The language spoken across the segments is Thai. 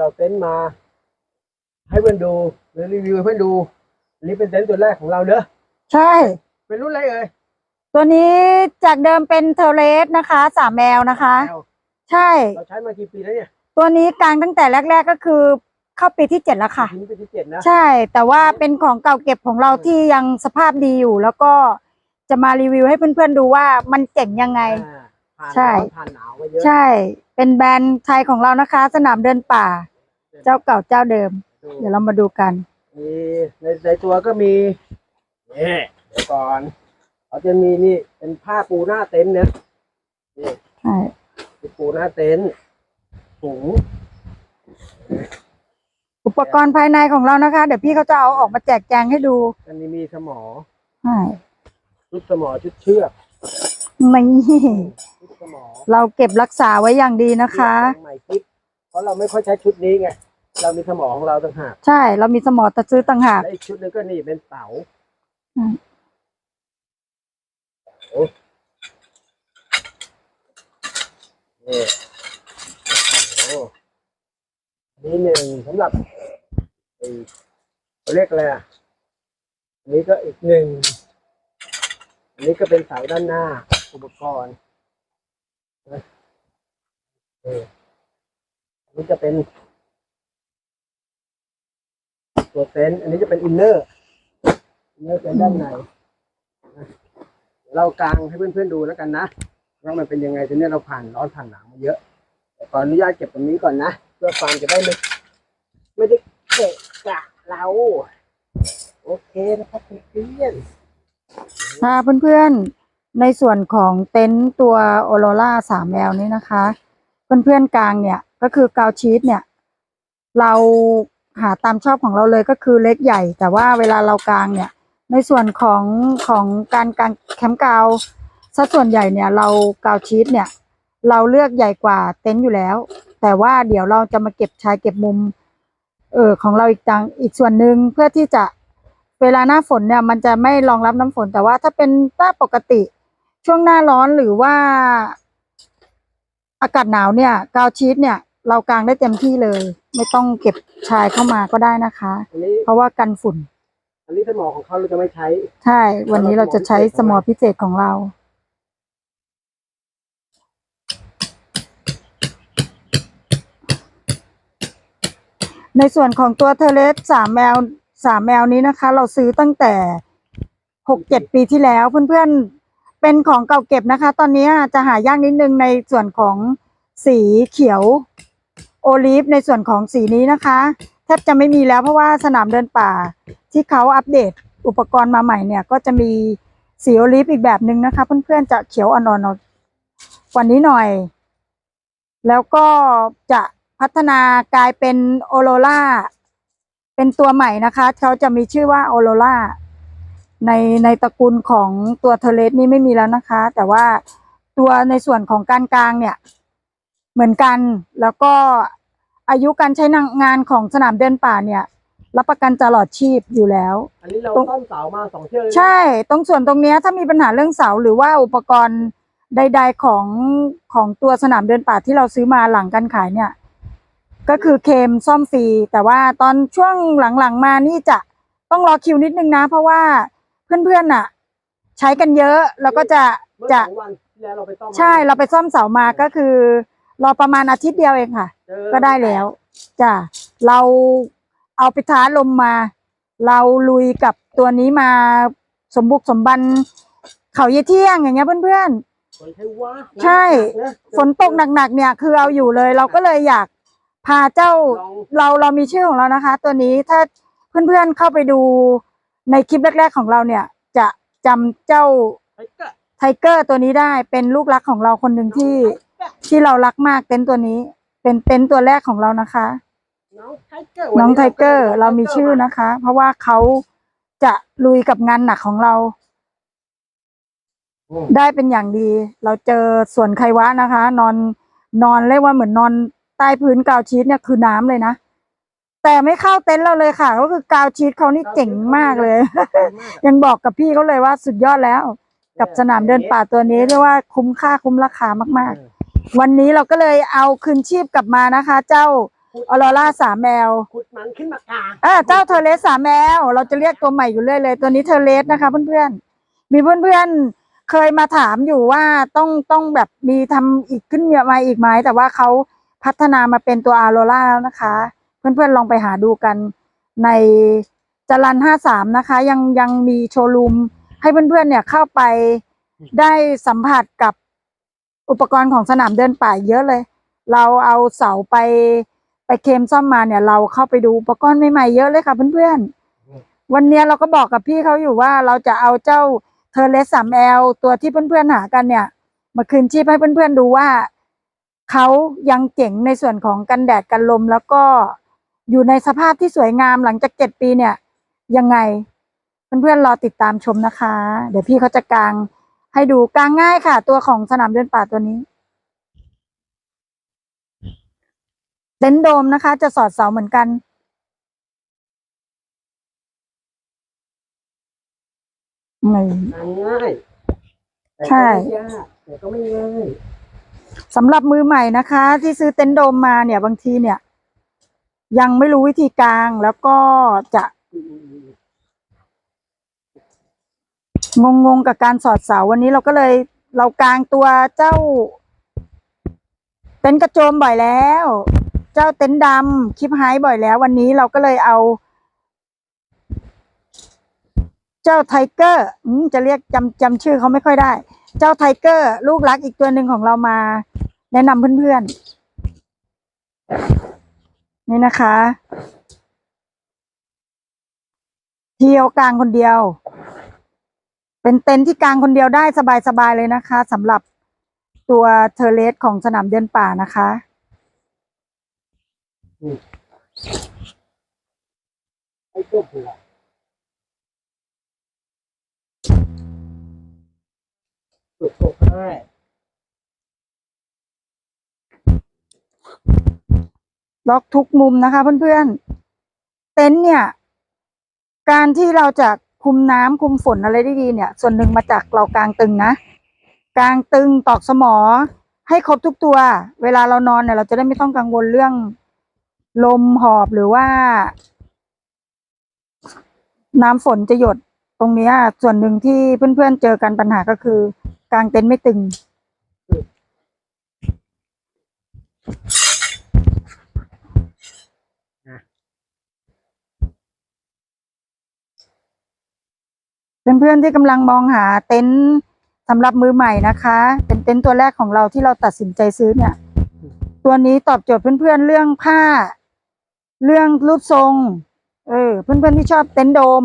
จะเอาเต็นท์มา ให้เพื่อนดูหรือรีวิวให้เพื่อนดูอันนี้เป็นเต็นท์ตัวแรกของเราเนอะใช่ เป็นรุ่นอะไรเอ่ยตัวนี้จากเดิมเป็นเทเลสนะคะสามแมวนะคะแนวใช่ เราใช้มากี่ปีแล้วเนี่ยตัวนี้กลางตั้งแต่แรก ๆก็คือเข้าปีที่เจ็ดแล้วค่ะปีนี้ปีที่เจ็ดนะ ใช่ แต่ว่าเป็นของเก่าเก็บของเราที่ยังสภาพดีอยู่ แล้วก็จะมารีวิวให้เพื่อนๆดูว่ามันเจ๋งยังไง อ่าผ่านใช่ ร้อนผ่านหนาวมาเยอะ ใช่ เป็นแบรนด์ไทยของเรานะคะ สนามเดินป่า เจ้าเก่าเจ้าเดิมดูเดี๋ยวเรามาดูกันมีในในตัวก็มีนี่เดี๋ยวก่อนเขาจะมีนี่เป็นผ้าปูหน้าเต็นท์เนี่ยนี่ใช่เป็นปูหน้าเต็นท์ถุงอุปกรณ์ภายในของเรานะคะ เดี๋ยวพี่เขาจะเอาออกมาแจกแจงให้ดู อันนี้มีสมอใช่ชุดสมอชุดเชือก ไม่ชุดสมอเราเก็บรักษาไว้อย่างดีนะคะ ใหม่คิดเพราะเราไม่ค่อยใช้ชุดนี้ไงเรามีสมอของเราต่างหากใช่ เรามีสมอตะซื้อต่างหาก และอีกชุดหนึงก็นี่เป็นเต๋าอืม โอ้นี่โอ้นี่หนึ่งสำหรับไอ้เขาเรียกอะไรอะอันนี้ก็อีกหนึ่งอันนี้ก็เป็นเสาด้านหน้า อุปกรณ์นะเอออันนี้จะเป็น ตัวเต็นท์อันนี้จะเป็นอินเนอร์อินเนอร์เป็นด้านในนะเดี๋ยวเรากางให้เพื่อนๆดูแล้วกันนะว่ามันเป็นยังไงทีนี้เราผ่านร้อนผ่านหนาวมาเยอะแต่ขออนุญาตเก็บตรงนี้ก่อนนะเพื่อความจะได้ไม่ไม่ได้เกะกะเราโอเคนะครับเพื่อนๆ ค่ะเพื่อนๆ ในส่วนของเต็นท์ตัวโอโรล่าสามแมวนี้นะคะ เพื่อนๆกลางเนี่ยก็คือกาวชีสเนี่ย เราหาตามชอบของเราเลยก็คือเล็กใหญ่ แต่ว่าเวลาเรากลางเนี่ย ในส่วนของของการกางแคมป์กาวสัดส่วนใหญ่เนี่ย เรากาวชีสเนี่ย เราเลือกใหญ่กว่าเต็นท์อยู่แล้ว แต่ว่าเดี๋ยวเราจะมาเก็บชายเก็บมุมเออของเราอีกตังอีกส่วนหนึ่งเพื่อที่จะเวลาหน้าฝนเนี่ยมันจะไม่รองรับน้ำฝนแต่ว่าถ้าเป็นหน้าปกติ ช่วงหน้าร้อนหรือว่า อากาศหนาวเนี่ย กาวชีสเนี่ย เรากางได้เต็มที่เลย ไม่ต้องเก็บชายเข้ามาก็ได้นะคะๆอันนี้เพราะว่ากันฝุ่น อันนี้สมอของเขาเราจะไม่ใช้ ใช่ วันนี้เราจะใช้สมอพิเศษของเรา ในส่วนของตัวเทเลสสามแมวสามแมวนี้นะคะ เราซื้อตั้งแต่หกเจ็ดปีที่แล้วเพื่อนๆ เป็นของเก่าเก็บนะคะ ตอนนี้จะหายากนิดนึงในส่วนของสีเขียวโอลีฟในส่วนของสีนี้นะคะ แทบจะไม่มีแล้วเพราะว่าสนามเดินป่า ที่เขาอัปเดตอุปกรณ์มาใหม่เนี่ยก็จะมีสีโอลิฟอีกแบบหนึ่งนะคะ เพื่อนๆจะเขียวอ่อนๆกว่านี้หน่อย แล้วก็จะพัฒนากลายเป็นโอโรล่าเป็นตัวใหม่นะคะ เขาจะมีชื่อว่าโอโรล่า ในในตระกูลของตัวเทเลสนี่ไม่มีแล้วนะคะ แต่ว่าตัวในส่วนของการกลางเนี่ย เหมือนกันแล้วก็อายุการใช้งานของสนามเดินป่าเนี่ย รับประกันตลอดชีพอยู่แล้ว อันนี้เราตรงต้อมเสามาสองเชือกเลยนะใช่ ตรงส่วนตรงเนี้ยถ้ามีปัญหาเรื่องเสาหรือว่าอุปกรณ์ใด ๆของของตัวสนามเดินป่าที่เราซื้อมาหลังการขายเนี่ย ก็คือเคลมซ่อมฟรีแต่ว่าตอนช่วงหลังๆมานี่จะต้องรอคิวนิดนึงนะ เพราะว่า เพื่อนๆน่ะ ใช้กันเยอะแล้วก็จะเมื่อจะสองวันที่แล้วเราไปต้อมมาใช่เราไปซ่อมเสามาก็คือ รอประมาณอาทิตย์เดียวเองค่ะ เจอก็ได้แล้วจ้ะเราเอาไปท้าลมมา เราลุยกับตัวนี้มาสมบุกสมบัน เขาเยเที่ยงอย่างเงี้ยเพื่อน ฝนใช่วะใช่ นะๆฝนตกหนักๆเนี่ยคือเอาอยู่เลย เราก็เลยอยากพาเจ้า ลองเราเรามีชื่อของเรานะคะ ตัวนี้ถ้าเพื่อนๆเข้าไปดู ในคลิปแรก ๆของเราเนี่ย จะจำเจ้าไอ้กะไทเกอร์ตัวนี้ได้เป็นลูกรักของเราคนหนึ่งที่ที่เรารักมากเต็นท์ตัวนี้ เป็นเต็นท์ตัวแรกของเรานะคะ น้องไทเกอร์น้องไทเกอร์เรามีชื่อนะคะ เพราะว่าเขาจะลุยกับงานหนักของเราอืมได้เป็นอย่างดี เราเจอสวนไควะนะคะ นอนนอนเรียกว่าเหมือนนอนใต้พื้นกาวชีสเนี่ยคือน้ำเลยนะ แต่ไม่เข้าเต็นท์เราเลยค่ะ ก็คือกาวชีสเขานี่เจ๋งมากเลย ยังบอกกับพี่เขาเลยว่าสุดยอดแล้ว กับสนามเดินป่าตัวนี้เรียกว่าคุ้มค่าคุ้มราคามากๆ วันนี้เราก็เลยเอาคืนชีพกลับมานะคะ เจ้าออโรราสามแมวขุดมันขึ้นมากลางอ่าเจ้าเทอร์เลสสามแมว เราจะเรียกตัวใหม่อยู่เรื่อยเลยตัวนี้เทอร์เลสนะคะ เพื่อนๆมีเพื่อนๆเคยมาถามอยู่ว่าต้องต้องแบบมีทำอีกขึ้นมาอีกไหมแต่ว่าเขาพัฒนามาเป็นตัวอาโรราแล้วนะคะ เพื่อนๆลองไปหาดูกันในจรันห้าสามนะคะ ยังยังมีโชว์รูมให้เพื่อนๆเนี่ยเข้าไปได้สัมผัสกับอุปกรณ์ของสนามเดินป่าเยอะเลย เราเอาเสาไปไปเคลมซ่อมมาเนี่ย เราเข้าไปดูอุปกรณ์ใหม่ๆเยอะเลยค่ะเพื่อนๆ วันนี้เราก็บอกกับพี่เขาอยู่ว่าเราจะเอาเจ้าเทอร์เลสสามแอลตัวที่เพื่อนๆหากันเนี่ย มาคืนชีพให้เพื่อนๆดูว่าเขายังเจ๋งในส่วนของกันแดดกันลมแล้วก็ อยู่ในสภาพที่สวยงามหลังจากเจ็ดปีเนี่ยยังไงเพื่อนๆรอติดตามชมนะคะ เดี๋ยวพี่เขาจะกางให้ดูกางง่ายค่ะ ตัวของสนามเดินป่าตัวนี้เต็นท์โดมนะคะ จะสอดเสาเหมือนกันนี่กลางง่ายแต่ใช่ก็ไม่ยากแต่ก็ไม่ง่าย สำหรับมือใหม่นะคะ ที่ซื้อเต็นท์โดมมาเนี่ยบางทีเนี่ย ยังไม่รู้วิธีกางแล้วก็จะงงงๆกับการสอดเสาวันนี้เราก็เลยเรากางตัวเจ้าเต็นกระโจมบ่อยแล้ว เจ้าเต็นดำคลิปไฮบ่อยแล้ว วันนี้เราก็เลยเอา เจ้าไทเกอร์จะเรียกจำจำชื่อเขาไม่ค่อยได้ เจ้าไทเกอร์ ลูกรักอีกตัวหนึ่งของเรามา แนะนำเพื่อนๆ นี่นะคะ เที่ยวกลางคนเดียว เป็นเต็นท์ที่กลางคนเดียวได้สบายๆเลยนะคะสำหรับตัวเทเลสของสนามเดินป่านะคะไอ้ตัวหัวสุดโกง่าย ล็อกทุกมุมนะคะเพื่อนๆ เต็นท์เนี่ย การที่เราจะคุมน้ำคุมฝนอะไรได้ดีเนี่ย ส่วนหนึ่งมาจากเรากางตึงนะกางตึงตอกสมอ ให้ครบทุกตัว เวลาเรานอนเนี่ย เราจะได้ไม่ต้องกังวลเรื่อง ลมหอบหรือว่า น้ำฝนจะหยดตรงนี้ส่วนหนึ่งที่เพื่อนๆเจอกันปัญหาก็คือกางเต็นท์ไม่ตึง เพื่อนๆที่กำลังมองหาเต็นท์สำหรับมือใหม่นะคะ เป็นเต็นท์ตัวแรกของเราที่เราตัดสินใจซื้อเนี่ย ตัวนี้ตอบโจทย์เพื่อนๆเรื่องผ้า เรื่องรูปทรง เออ เพื่อนๆที่ชอบเต็นท์โดม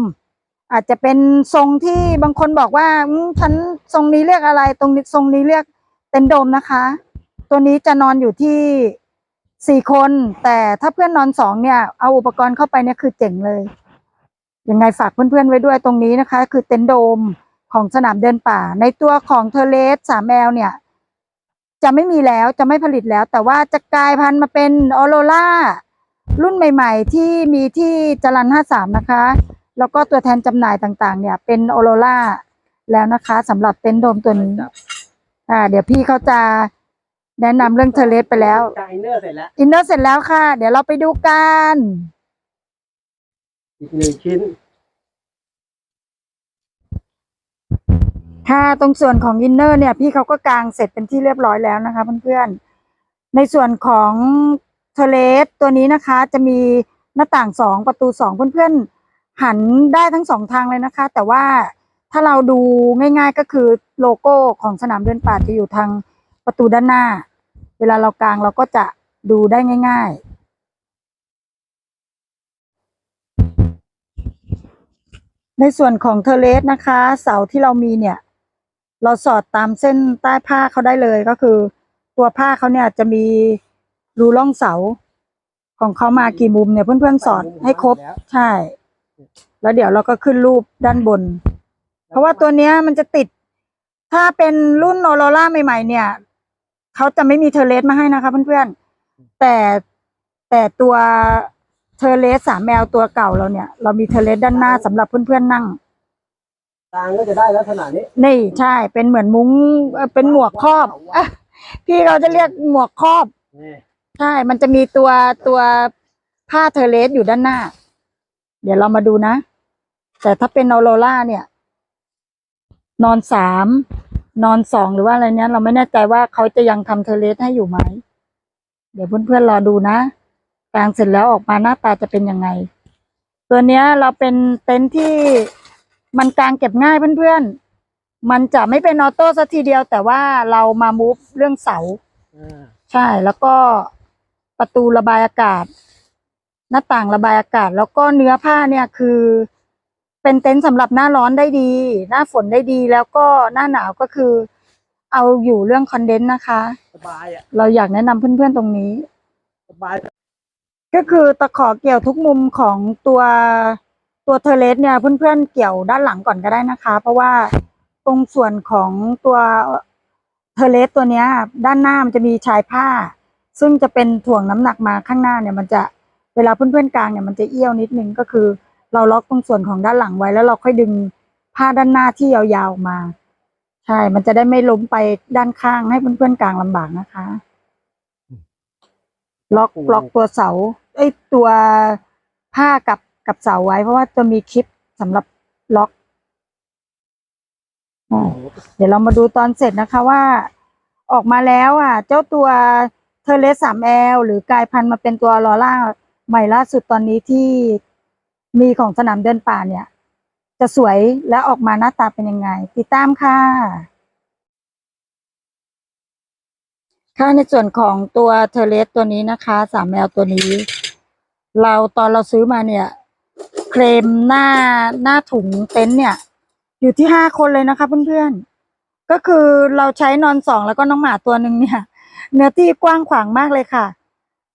อาจจะเป็นทรงที่บางคนบอกว่าฉันทรงนี้เรียกอะไร ตรงนี้ทรงนี้เรียกเต็นท์โดมนะคะ ตัวนี้จะนอนอยู่ที่สี่คน แต่ถ้าเพื่อนนอนสองเนี่ย เอาอุปกรณ์เข้าไปเนี่ยคือเจ๋งเลย ยังไงฝากเพื่อนๆไว้ด้วยตรงนี้นะคะ คือเต็นท์โดมของสนามเดินป่า ในตัวของเทเลสสามแมวเนี่ย จะไม่มีแล้วจะไม่ผลิตแล้ว แต่ว่าจะกลายพันธุ์มาเป็นออโรล่ารุ่นใหม่ ๆ ที่มีที่จรันห้าสามนะคะ แล้วก็ตัวแทนจำหน่ายต่างๆ เนี่ย เป็นออโรล่าแล้วนะคะสำหรับเต็นท์โดมตัวนี้จับอ่า เดี๋ยวพี่เขาจะแนะนำเรื่องเทเลสไปแล้วกางอินเนอร์เสร็จแล้วอินเนอร์เสร็จแล้วค่ะ เดี๋ยวเราไปดูกัน อีกหนึ่งชิ้น ค่ะตรงส่วนของอินเนอร์เนี่ย พี่เขาก็กางเสร็จเป็นที่เรียบร้อยแล้วนะคะเพื่อนๆในส่วนของเทเลสตัวนี้นะคะ จะมีหน้าต่างสองประตูสองเพื่อนๆ หันได้ทั้งสองทางเลยนะคะ แต่ว่าถ้าเราดูง่าย ๆก็คือโลโก้ของสนามเดินป่าจะอยู่ทางประตูด้านหน้า เวลาเรากางเราก็จะดูได้ง่าย ๆ ในส่วนของเทเลสนะคะ เสาที่เรามีเนี่ย เราสอดตามเส้นใต้ผ้าเขาได้เลยก็คือ ตัวผ้าเขาเนี่ยจะมีรูร่องเสา ของเขามากี่มุมเนี่ยเพื่อนๆสอดให้ครบใช่ แล้วเดี๋ยวเราก็ขึ้นรูปด้านบน เพราะว่าตัวเนี้ยมันจะติด ถ้าเป็นรุ่นโนโรล่าใหม่ ๆ เนี่ยเขาจะไม่มีเทอร์เลสมาให้นะคะเพื่อนๆแต่แต่ตัว เทอร์เลสสามแมวตัวเก่าเราเนี่ย เรามีเทอร์เลสด้านหน้าสำหรับเพื่อนๆนั่งกางก็จะได้ลักษณะนี้ นี่ใช่เป็นเหมือนมุ้งเอ่อเป็นหมวกครอบอะพี่เราจะเรียกหมวกครอบ นี่ใช่ มันจะมีตัวตัวผ้าเทอร์เลสอยู่ด้านหน้า เดี๋ยวเรามาดูนะ แต่ถ้าเป็นออโรล่าเนี่ย นอนสามนอนสองหรือว่าอะไรเนี้ย เราไม่แน่ใจว่าเขาจะยังทำเทอร์เลสให้อยู่ไหม เดี๋ยวเพื่อนๆรอดูนะ กางเสร็จแล้วออกมาหน้าตาจะเป็นยังไง ตัวเนี้ยเราเป็นเต็นท์ที่มันกางเก็บง่ายเพื่อนๆ มันจะไม่เป็นออโต้สัทีเดียว แต่ว่าเรามามูฟเรื่องเสาอ่าใช่แล้วก็ประตูระบายอากาศ หน้าต่างระบายอากาศ แล้วก็เนื้อผ้าเนี่ยคือ เป็นเต็นท์สำหรับหน้าร้อนได้ดี หน้าฝนได้ดี แล้วก็หน้าหนาวก็คือ เอาอยู่เรื่องคอนเดนต์นะคะ สบายอะเราอยากแนะนำเพื่อนๆตรงนี้ สบาย ก็คือตะขอเกี่ยวทุกมุมของตัวตัวเทเลสเนี่ยเพื่อนๆเกี่ยวด้านหลังก่อนก็ได้นะคะ เพราะว่าตรงส่วนของตัวเทเลสตัวเนี้ย ด้านหน้ามันจะมีชายผ้า ซึ่งจะเป็นถ่วงน้ำหนักมาข้างหน้าเนี่ย มันจะเวลาเพื่อนๆกลางเนี่ยมันจะเอี้ยวนิดนึงก็คือ เราล็อกตรงส่วนของด้านหลังไว้แล้วเราค่อยดึงผ้าด้านหน้าที่ยาวๆมาใช่ มันจะได้ไม่ล้มไปด้านข้างให้เพื่อนๆกลางลำบากนะคะ ล็อกล็อกตัวเสาไอ้ยตัวผ้ากับกับเสาไว้ เพราะว่าจะมีคลิปสำหรับล็อกอ่าเดี๋ยวเรามาดูตอนเสร็จนะคะว่า ออกมาแล้วอะ เจ้าตัวเทเลสามแอลหรือกลายพันธุ์มาเป็นตัวลอร่าใหม่ล่าสุดตอนนี้ที่มีของสนามเดินป่าเนี่ย จะสวยและออกมาหน้าตาเป็นยังไง ติดตามค่ะ ค่ะในส่วนของตัวเทเลสตัวนี้นะคะสามแมวตัวนี้ เราตอนเราซื้อมาเนี่ย เคลมหน้าหน้าถุงเต็นท์เนี่ย อยู่ที่ห้าคนเลยนะคะเพื่อนๆ ก็คือเราใช้นอนสองแล้วก็น้องหมาตัวหนึ่งเนี่ย เนื้อที่กว้างขวางมากเลยค่ะ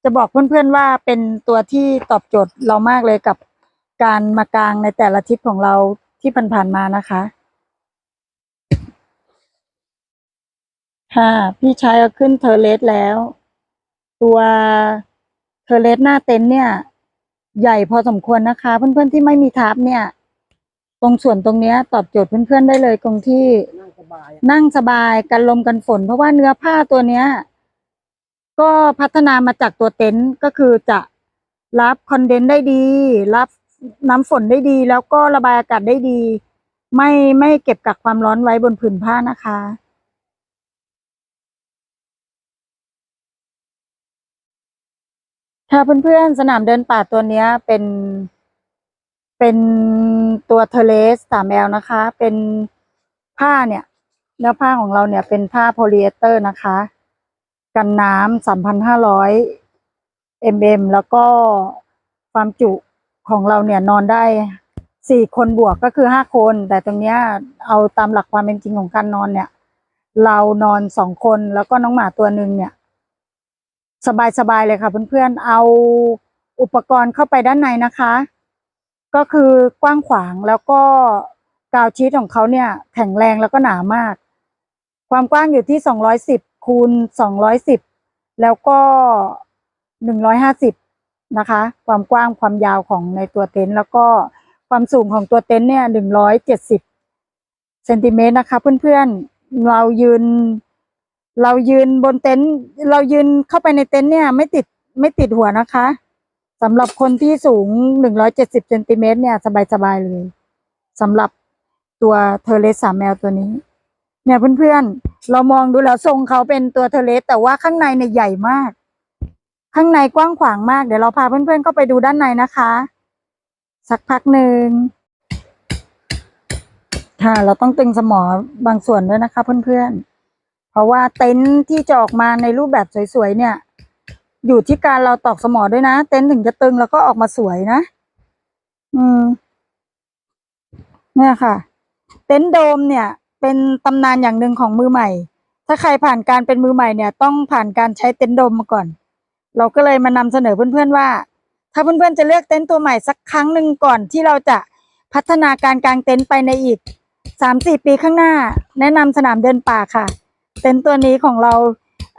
จะบอกเพื่อนๆว่าเป็นตัวที่ตอบโจทย์เรามากเลยกับการมากลางในแต่ละทิปของเราที่ผ่านๆมานะคะ ค่ะ พี่ชายเอาขึ้นเทอร์เลสแล้ว ตัวเทอร์เลสหน้าเต็นท์เนี่ย ใหญ่พอสมควรนะคะ เพื่อนๆที่ไม่มีทับเนี่ย ตรงส่วนตรงเนี้ย ตอบโจทย์เพื่อนๆได้เลยตรงที่นั่งสบาย นั่งสบายกันลมกันฝน เพราะว่าเนื้อผ้าตัวเนี้ย ก็พัฒนามาจากตัวเต็นท์ก็คือจะรับคอนเดนซ์ได้ดี รับน้ำฝนได้ดี แล้วก็ระบายอากาศได้ดี ไม่ไม่เก็บกักความร้อนไว้บนผืนผ้านะคะ ค่ะเพื่อนๆสนามเดินป่าตัวเนี้ยเป็น เป็นตัวเทเลสสามแอลนะคะ เป็นผ้าเนี่ยเนื้อผ้าของเราเนี่ยเป็นผ้าโพลีเอสเตอร์นะคะ กันน้ำสามพันห้าร้อยเอ็มเอ็มแล้วก็ความจุของเราเนี่ยนอนได้สี่คนบวกก็คือห้าคน แต่ตรงเนี้ยเอาตามหลักความเป็นจริงของการนอนเนี่ย เรานอนสองคนแล้วก็น้องหมาตัวหนึ่งเนี่ย สบายๆเลยค่ะเพื่อนๆเอาอุปกรณ์เข้าไปด้านในนะคะ ก็คือกว้างขวางแล้วก็กาวชีตของเขาเนี่ยแข็งแรงแล้วก็หนามาก ความกว้างอยู่ที่ 210คูณ210 แล้วก็ 150 นะคะ ความกว้างความยาวของในตัวเต็นท์แล้วก็ความสูงของตัวเต็นท์เนี่ย 170เซนติเมตรนะคะเพื่อนๆ เรายืน เรายืนบนเต็นท์เรายืนเข้าไปในเต็นท์เนี่ย ไม่ติดไม่ติดหัวนะคะสำหรับคนที่สูง170เซนติเมตรเนี่ย สบายๆเลยสำหรับตัวเทเลสสามแมวตัวนี้ เนี่ยเพื่อนๆ เรามองดูแล้วทรงเขาเป็นตัวเทเลสแต่ว่าข้างในเนี่ยใหญ่มาก ข้างในกว้างขวางมากเดี๋ยวเราพาเพื่อนๆเข้าไปดูด้านในนะคะ สักพักหนึ่งค่ะ เราต้องตึงสมอบางส่วนด้วยนะคะเพื่อนๆ เพราะว่าเต็นท์ที่จะออกมาในรูปแบบสวยๆเนี่ย อยู่ที่การเราตอกสมอด้วยนะ เต็นท์ถึงจะตึงแล้วก็ออกมาสวยนะ อืม เนี่ยค่ะ เต็นท์โดมเนี่ย เป็นตำนานอย่างหนึ่งของมือใหม่ ถ้าใครผ่านการเป็นมือใหม่เนี่ย ต้องผ่านการใช้เต็นท์โดมมาก่อน เราก็เลยมานำเสนอเพื่อนๆว่า ถ้าเพื่อนๆจะเลือกเต็นท์ตัวใหม่สักครั้งหนึ่งก่อนที่เราจะพัฒนาการกางเต็นท์ไปในอีกสามสี่ปีข้างหน้า แนะนำสนามเดินป่าค่ะ เต็นท์ตัวนี้ของเรา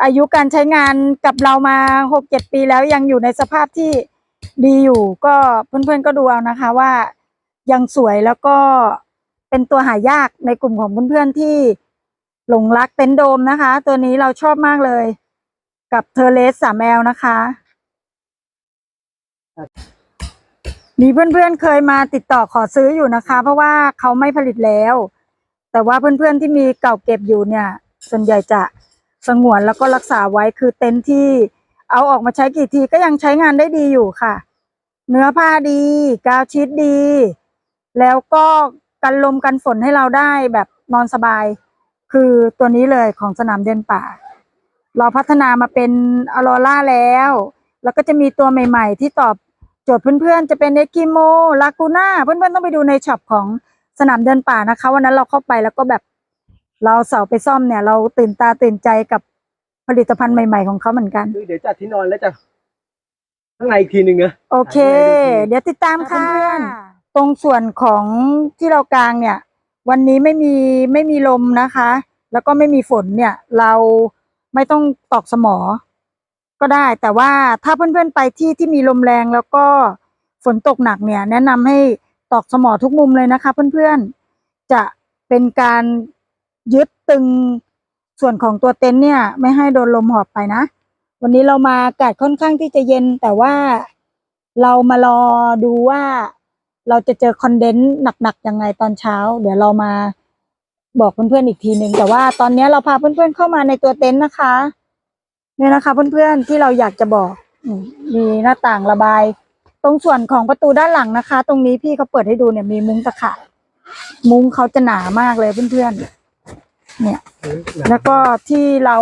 อายุการใช้งานกับเรามาหกเจ็ดปีแล้วยังอยู่ในสภาพที่ดีอยู่ ก็เพื่อนๆก็ดูเอานะคะว่ายังสวยแล้วก็เป็นตัวหายากในกลุ่มของเพื่อนๆที่หลงรักเต็นท์โดมนะคะ ตัวนี้เราชอบมากเลย กับเทอร์เลสสามแมวนะคะ มีเพื่อนๆเคยมาติดต่อขอซื้ออยู่นะคะ เพราะว่าเขาไม่ผลิตแล้ว แต่ว่าเพื่อนๆที่มีเก่าเก็บอยู่เนี่ย ส่วนใหญ่จะสงวนแล้วก็รักษาไว้คือเต็นท์ที่เอาออกมาใช้กี่ทีก็ยังใช้งานได้ดีอยู่ค่ะ เนื้อผ้าดี กาวชีตดี แล้วก็กันลมกันฝนให้เราได้แบบนอนสบาย คือตัวนี้เลยของสนามเดินป่า เราพัฒนามาเป็นออโรล่าแล้ว แล้วก็จะมีตัวใหม่ๆ ที่ตอบโจทย์เพื่อนๆ จะเป็นเอกิโมลากูน่าเพื่อนๆ ต้องไปดูในช็อปของสนามเดินป่านะคะ วันนั้นเราเข้าไปแล้วก็แบบ เราเสาไปซ่อมเนี่ยเราตื่นตาตื่นใจกับผลิตภัณฑ์ใหม่ ๆ ของเขาเหมือนกันคือเดี๋ยวจัดที่นอนแล้วจะข้างในอีกทีหนึ่งนะโอเค เดี๋ยวติดตามค่ะตรงส่วนของที่เรากลางเนี่ย วันนี้ไม่มีไม่มีลมนะคะ แล้วก็ไม่มีฝนเนี่ย เราไม่ต้องตอกสมอ ก็ได้ แต่ว่าถ้าเพื่อนๆไปที่ที่มีลมแรงแล้วก็ฝนตกหนักเนี่ย แนะนำให้ตอกสมอทุกมุมเลยนะคะ เพื่อนๆจะเป็นการ ยึดตึงส่วนของตัวเต็นท์เนี่ย ไม่ให้โดนลมหอบไปนะ วันนี้เรามาอากาศค่อนข้างที่จะเย็นแต่ว่าเรามารอดูว่าเราจะเจอคอนเดนต์หนักๆยังไงตอนเช้า เดี๋ยวเรามาบอกเพื่อนๆอีกทีหนึ่งแต่ว่าตอนนี้เราพาเพื่อนๆเข้ามาในตัวเต็นท์นะคะเนี่ยนะคะ เพื่อนๆที่เราอยากจะบอกมมีหน้าต่างระบาย ตรงส่วนของประตูด้านหลังนะคะ ตรงนี้พี่เขาเปิดให้ดูเนี่ยมีมุ้งตะข่ายมุ้งเขาจะหนามากเลยเพื่อนๆ เนี่ย แล้วก็ที่เรา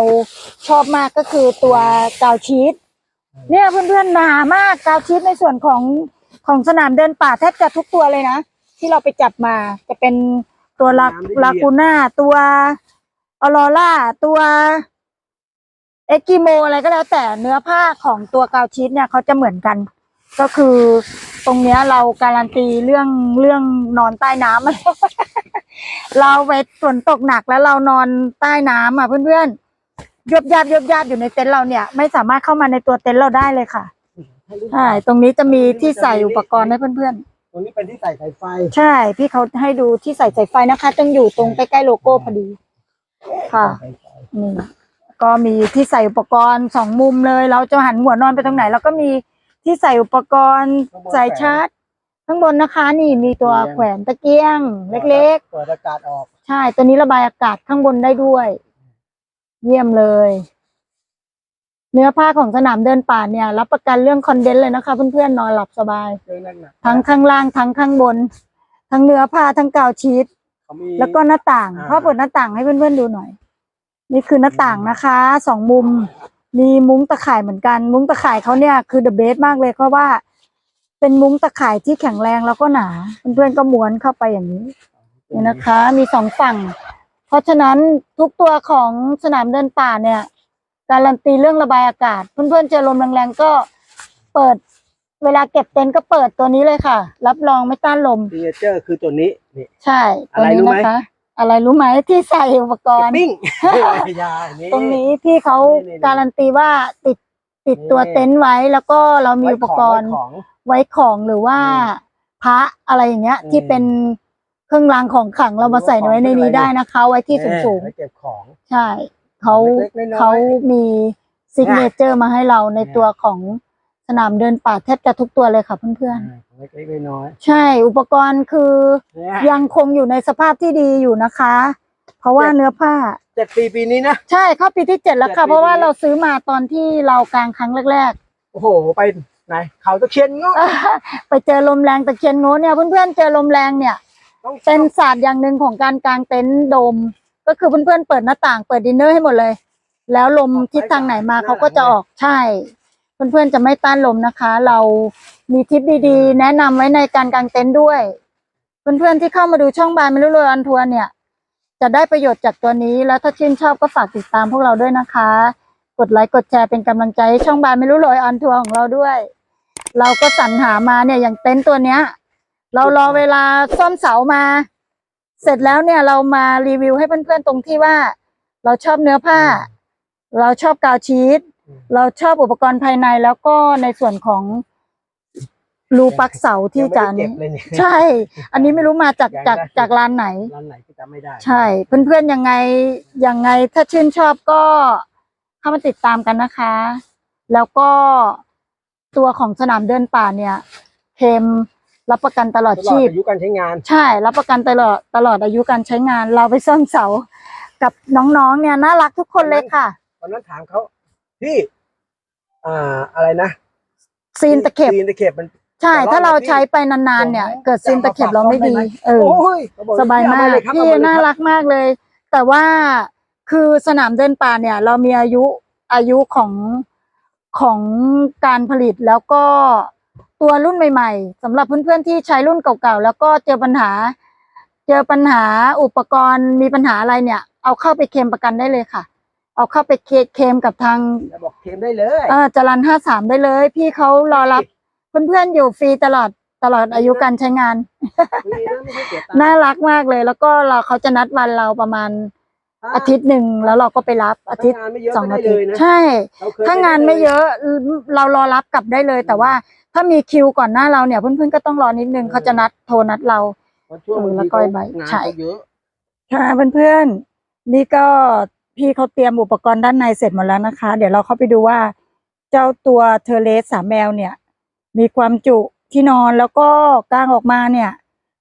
ชอบมากก็คือตัวกาวชีสเนี่ยเพื่อนๆหนามากกาวชีสในส่วนของของสนามเดินป่าแทบจะทุกตัวเลยนะ ที่เราไปจับมาจะเป็นตัวลาน้ำได้ดีลากูน่าตัวออโรล่าตัวเอกิโมอะไรก็แล้วแต่เนื้อผ้าของตัวกาวชีสเนี่ยเขาจะเหมือนกัน ก็คือตรงเนี้ยเราการันตีเรื่องเรื่องนอนใต้น้ำ เราไปฝนตกหนักแล้วเรานอนใต้น้ำอะเพื่อนๆยบยาบยบยาบอยู่ในเต็นท์เราเนี่ย ไม่สามารถเข้ามาในตัวเต็นท์เราได้เลยค่ะใช่ตรงนี้จะมีที่ใส่อุปกรณ์ให้เพื่อนตรงนี้เป็นที่ใส่สายไฟๆใช่ พี่เขาให้ดูที่ใส่สายไฟนะคะต้องอยู่ตรงใกล้ๆโลโก้พอดี ค่ะสายไฟนี่ก็มีที่ใส่อุปกรณ์สองมุมเลย เราจะหันหัวนอนไปตรงไหนเราก็มี ที่ใส่อุปกรณ์สายชาร์จ ข้างบนนะคะ นี่มีตัวแขวนตะเกียง เล็กเปิดอากาศออกๆ ใช่ ตัวนี้ระบายอากาศข้างบนได้ด้วย เยี่ยมเลย เนื้อผ้าของสนามเดินป่าเนี่ย รับประกันเรื่องคอนเดนต์เลยนะคะ เพื่อนๆนอนหลับสบายเจอนั่นน่ะทั้งข้างล่างทั้งข้างบน ทั้งเนื้อผ้าทั้งกาวชีสเขามี แล้วก็หน้าต่างอ่า พ่อเปิดหน้าต่างให้เพื่อนๆดูหน่อย นี่คือหน้าต่างนะคะสองมุม มีมุ้งตะข่ายเหมือนกัน มุ้งตะข่ายเขาเนี่ยคือเดอะเบสมากเลยเพราะว่า เป็นมุ้งตะข่ายที่แข็งแรงแล้วก็หนา เพื่อนๆก็ม้วนเข้าไปอย่างนี้นี่นะคะ มีสองฝั่ง เพราะฉะนั้นทุกตัวของสนามเดินป่าเนี่ย การันตีเรื่องระบายอากาศ เพื่อนๆเจอลมแรงๆก็เปิดเวลาเก็บเต็นท์ก็เปิดตัวนี้เลยค่ะ รับรองไม่ต้านลมซิกเนเจอร์คือตัวนี้นี่ ใช่ ตัวนี้อะไรรู้ไหม นะคะ อะไรรู้ไหมที่ใส่อุปกรณ์ ปิ้งไม่ใช่นี่ตรงนี้ที่เขานี่ๆๆการันตีว่าติดติดนี่ตัวเต็นท์ไว้ แล้วก็เรามีไว้อุปของกรณ์ไว้ของ ไว้ของหรือว่าอืมพระอะไรอย่างเงี้ย อืม ที่เป็นเครื่องรางของขลังเรามาใส่ไว้ในนี้ได้นะคะ ไว้ที่แน่สูงไว้เก็บของ ๆใช่เขาเล็กๆน้อยๆเขามีซิกเนเจอร์มาให้เราในตัวของส นามเดินป่าแทบจะทุกตัวเลยค่ะเพื่อนอ่าของเล็กๆน้อยๆใช่อุปกรณ์คือๆเนี่ยยังคงอยู่ในสภาพที่ดีอยู่นะคะ เพราะว่าเนื้อผ้าเจ็ดปีปีนี้นะใช่เข้าปีที่เจ็ดแล้วค่ะเจ็ดปีเพราะว่านี้เราซื้อมาตอนที่เรากลางครั้งแรกโอ้โหไปไหนเขาตะเคียนเงาะๆไปเจอลมแรงตะเคียนโง่เนี่ยเพื่อนๆเจอลมแรงเนี่ยต้องเป็นศาสตร์อย่างหนึ่งของการกางเต็นท์โดม ก็คือเพื่อนๆเปิดหน้าต่างเปิดดินเนอร์ให้หมดเลย แล้วลมทิศทางไหนมาเขาก็จะออกใช่ เพื่อนๆจะไม่ต้านลมนะคะ เรามีทิปดีๆ แนะนำไว้ในการกางเต็นท์ด้วย เพื่อนๆที่เข้ามาดูช่องบายไม่รู้เลยอันทัวร์เนี่ย จะได้ประโยชน์จากตัวนี้ แล้วถ้าชื่นชอบก็ฝากติดตามพวกเราด้วยนะคะ กดไลค์กดแชร์เป็นกำลังใจให้ช่องบายไม่รู้เลยอันทัวร์ของเราด้วย เราก็สรรหามาเนี่ยอย่างเต็นท์ตัวเนี้ย เรารอเวลาซ่อมเสามา เสร็จแล้วเนี่ยเรามารีวิวให้เพื่อนๆตรงที่ว่า เราชอบเนื้อผ้า เราชอบกาวชีส เราชอบอุปกรณ์ภายในแล้วก็ในส่วนของรูปลักเสาที่จานยังไม่ได้เก็นี้บเลยเนี่ย ใช่ อันนี้ไม่รู้มาจากยังจากได้จากร้านไหน ร้านไหนก็จำไม่ได้ใช่ เพื่อนๆยังไงยังไงถ้าชื่นชอบก็เข้ามาติดตามกันนะคะ แล้วก็ตัวของสนามเดินป่าเนี่ย เคมรับประกันตลอดตลอดชีพ อายุการใช้งาน ใช่ รับประกันตลอดตลอดอายุการใช้งาน เราไปซ่อมเสา กับน้องๆเนี่ยน่ารักทุกคนเลยค่ะตอนนั้นถามเขา พี่ อ่าอะไรนะซีนตะเข็บ ซีนตะเข็บมัน ใช่ แต่ว่าถ้าเราพี่ใช้ไปนานๆเนี่ยผมเกิดซีนตะเข็บเราไม่ดี เออ โอ้ยเขบอกสบายมากเอเลยครับพี่เอเลยน่าคบรักมากเลย แต่ว่าคือสนามเดินป่าเนี่ย เรามีอายุอายุของของการผลิตแล้วก็ตัวรุ่นใหม่ ๆสำหรับเพื่อนๆที่ใช้รุ่นเก่าๆแล้วก็เจอปัญหา เจอปัญหาอุปกรณ์มีปัญหาอะไรเนี่ย เอาเข้าไปเคลมประกันได้เลยค่ะ เอาเข้าไปเคลมกับทางจะบอกเทมได้เลยเออจรันห้าสามได้เลย พี่เขารอรับเพื่อนๆอยู่ฟรีตลอดตลอดอายุการใช้งานฟรีนะไม่ใช่เสียตังค์น่ารักมากเลย แล้วก็เราเขาจะนัดวันเราประมาณอาทิตย์หนึ่งแล้วเราก็ไปรับอาทิตย์ถ้งานไม่เยอะสองก็อาได้ทิเลตยย์นะใช่ เรเคยถ้างานไม่เยอะเรารอรับกลับได้เลย แต่ว่าถ้ามีคิวก่อนหน้าเราเนี่ยเพื่อนๆก็ต้องรอนิดนึงเขาจะนัดโทรนัดเรา เพราะช่วงบางเออแล้วทีก็เขาใบงานใช่ เขาเยอะ ค่ะเพื่อนๆนี่ก็ พี่เขาเตรียมอุปกรณ์ด้านในเสร็จหมดแล้วนะคะ เดี๋ยวเราเข้าไปดูว่า เจ้าตัวเทเลสสามแมวเนี่ย มีความจุที่นอนแล้วก็กางออกมาเนี่ย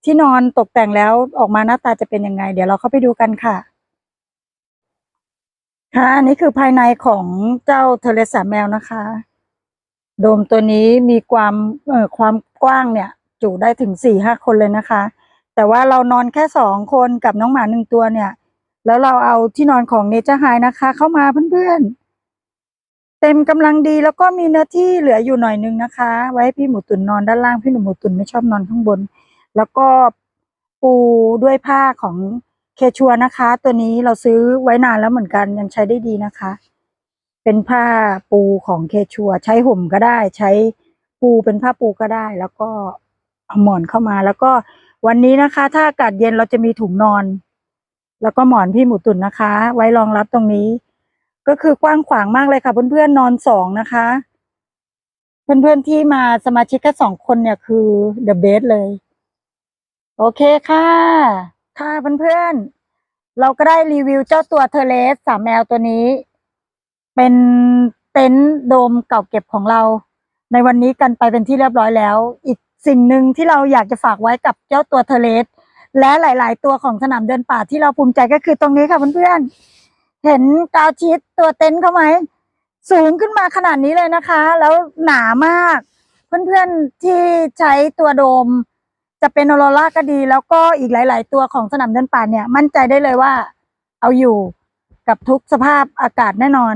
ที่นอนตกแต่งแล้วออกมาหน้าตาจะเป็นยังไง เดี๋ยวเราเข้าไปดูกันค่ะ ค่ะอันนี้คือภายในของเจ้าเทเลสสามแมวนะคะ โดมตัวนี้มีความเอ่อความกว้างเนี่ย จุได้ถึงสี่ห้าคนเลยนะคะ แต่ว่าเรานอนแค่สองคนกับน้องหมาหนึ่งตัวเนี่ย แล้วเราเอาที่นอนของเนเจอร์ไฮนะคะ เข้ามาเพื่อนๆ เต็มกำลังดีแล้วก็มีเนื้อที่เหลืออยู่หน่อยนึงนะคะ ไว้ให้พี่หมูตุนนอนด้านล่างพี่หนูหมูตุนไม่ชอบนอนข้างบน แล้วก็ปูด้วยผ้าของเคชัวนะคะ ตัวนี้เราซื้อไว้นานแล้วเหมือนกันยังใช้ได้ดีนะคะ เป็นผ้าปูของเคชัว ใช้ห่มก็ได้ ใช้ปูเป็นผ้าปูก็ได้ แล้วก็เอาหมอนเข้ามาแล้วก็วันนี้นะคะ ถ้าอากาศเย็นเราจะมีถุงนอน แล้วก็หมอนพี่หมูตุนนะคะ ไว้รองรับตรงนี้ ก็คือกว้างขวางมากเลยค่ะ เพื่อนๆนอนสองนะคะ เพื่อนๆที่มาสมาชิกแค่สองคนเนี่ยคือเดอะเบสเลย โอเคค่ะ ค่ะเพื่อนๆ เราก็ได้รีวิวเจ้าตัวเทเลสสามแมวตัวนี้ เป็นเต็นท์โดมเก่าเก็บของเรา ในวันนี้กันไปเป็นที่เรียบร้อยแล้ว อีกสิ่งหนึ่งที่เราอยากจะฝากไว้กับเจ้าตัวเทเลส และหลาย ๆ ตัวของสนามเดินป่าที่เราภูมิใจก็คือตรงนี้ค่ะเพื่อนๆเห็นกาวชีตตัวเต็นท์เขาไหมสูงขึ้นมาขนาดนี้เลยนะคะ แล้วหนามาก เพื่อนๆที่ใช้ตัวโดม จะเป็นโอโรล่าก็ดี แล้วก็อีกหลาย ๆ ตัวของสนามเดินป่าเนี่ย มั่นใจได้เลยว่า เอาอยู่กับทุกสภาพอากาศแน่นอน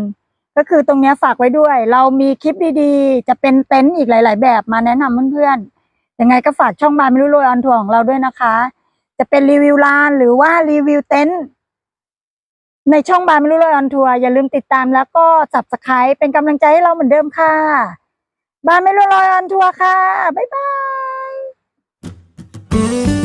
ก็คือตรงนี้ฝากไว้ด้วย เรามีคลิปดีๆ จะเป็นเต็นท์อีกหลาย ๆ แบบมาแนะนำเพื่อนๆยังไงก็ฝากช่องบานไม่รู้โรยออนทัวร์ของเราด้วยนะคะ จะเป็นรีวิวลานหรือว่ารีวิวเต็นท์ในช่องบานไม่รู้เลยออนทัวร์อย่าลืมติดตามแล้วก็สับสไครเป็นกำลังใจให้เราเหมือนเดิมค่ะ บานไม่รู้ลอยออนทัวร์ค่ะ บ๊ายบาย